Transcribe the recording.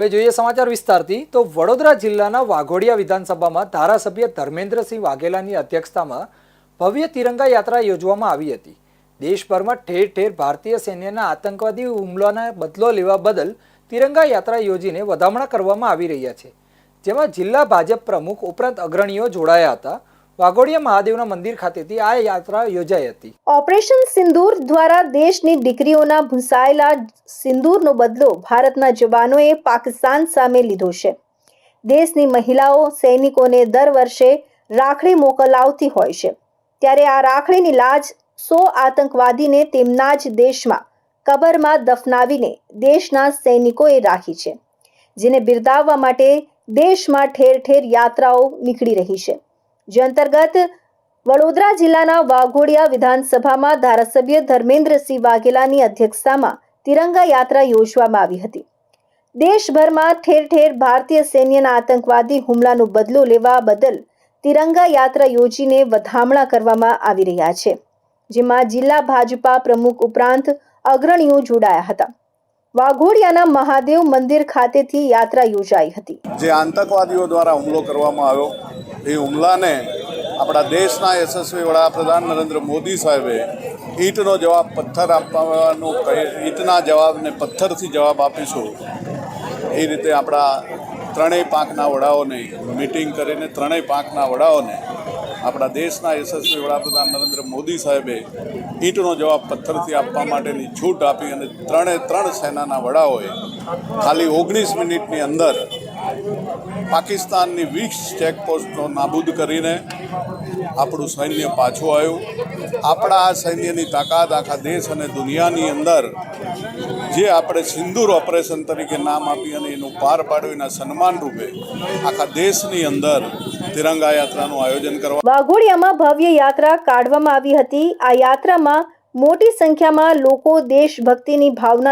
હવે જોઈએ સમાચાર વિસ્તારથી, તો વડોદરા જિલ્લાના વાઘોડિયા વિધાનસભામાં ધારાસભ્ય ધર્મેન્દ્રસિંહ વાઘેલાની અધ્યક્ષતામાં ભવ્ય તિરંગા યાત્રા યોજવામાં આવી હતી. દેશભરમાં ઠેર ઠેર ભારતીય સૈન્યના આતંકવાદી હુમલાના બદલો લેવા બદલ તિરંગા યાત્રા યોજીને વધામણા કરવામાં આવી રહ્યા છે. જેમાં જિલ્લા ભાજપ પ્રમુખ ઉપરાંત અગ્રણીઓ જોડાયા હતા. વાઘોડિયા મહાદેવના મંદિર ખાતેથી આ યાત્રા યોજાઈ હતી. ઓપરેશન સિંદૂર દ્વારા દેશની દીકરીઓના ભૂંસાયેલા સિંદૂરનો બદલો ભારતના જવાનોએ પાકિસ્તાન સામે લીધો છે. દેશની મહિલાઓ, સૈનિકોને દર વર્ષે રાખડી મોકલાવતી હોય છે. ત્યારે આ રાખડીની લાજ સો આતંકવાદીને તેમના જ દેશમાં કબરમાં દફનાવીને દેશના સૈનિકોએ રાખી છે, જેને બિરદાવવા માટે દેશમાં ઠેર ઠેર યાત્રાઓ નીકળી રહી છે. જે અંતર્ગત વડોદરા જિલ્લાના વાઘોડિયા વિધાનસભામાં ધારાસભ્ય ધર્મેન્દ્રસિંહ વાઘેલાની અધ્યક્ષતામાં તિરંગા યાત્રા યોજવામાં આવી હતી. દેશભરમાં ઠેર ઠેર ભારતીય સૈન્યના આતંકવાદી હુમલાનો બદલો લેવા બદલ તિરંગા યાત્રા યોજીને વધામણા કરવામાં આવી રહ્યા છે, જેમાં જિલ્લા ભાજપા પ્રમુખ ઉપરાંત અગ્રણીઓ જોડાયા હતા. વાઘોડિયાના મહાદેવ મંદિર ખાતેથી યાત્રા યોજાઈ હતી. જે આતંકવાદીઓ દ્વારા હુમલો કરવામાં આવ્યો એ હુમલાને આપણા દેશના યશસ્વી વડાપ્રધાન નરેન્દ્ર મોદી સાહેબે ઈંટનો જવાબ પથ્થર આપવાનું ઈંટના જવાબને પથ્થરથી જવાબ આપીશું. એ રીતે આપણા ત્રણેય પાંખના વડાઓને મિટિંગ કરીને ત્રણેય પાંખના વડાઓને આપણા દેશના યશસ્વી વડાપ્રધાન નરેન્દ્ર મોદી સાહેબે ઈંટનો જવાબ પથ્થરથી આપવા માટેની છૂટ આપી અને ત્રણે ત્રણ સેનાના વડાઓએ ખાલી ઓગણીસ મિનિટની અંદર પાકિસ્તાનની વીસ ચેકપોસ્ટનો નાબૂદ કરીને આપણું સૈન્ય પાછું આવ્યું. આપણા આ સૈન્યની તાકાત આખા દેશ અને દુનિયાની અંદર જે આપણે સિંદૂર ઓપરેશન તરીકે નામ આપી અને એનું પાર પાડ્યું એના સન્માન રૂપે આખા દેશની અંદર તિરંગા યાત્રાનું આયોજન કરવા વાઘોડિયામાં ભવ્ય યાત્રા કાઢવામાં આવી હતી. આ યાત્રામાં મોટી સંખ્યામાં લોકો દેશભક્તિની ભાવના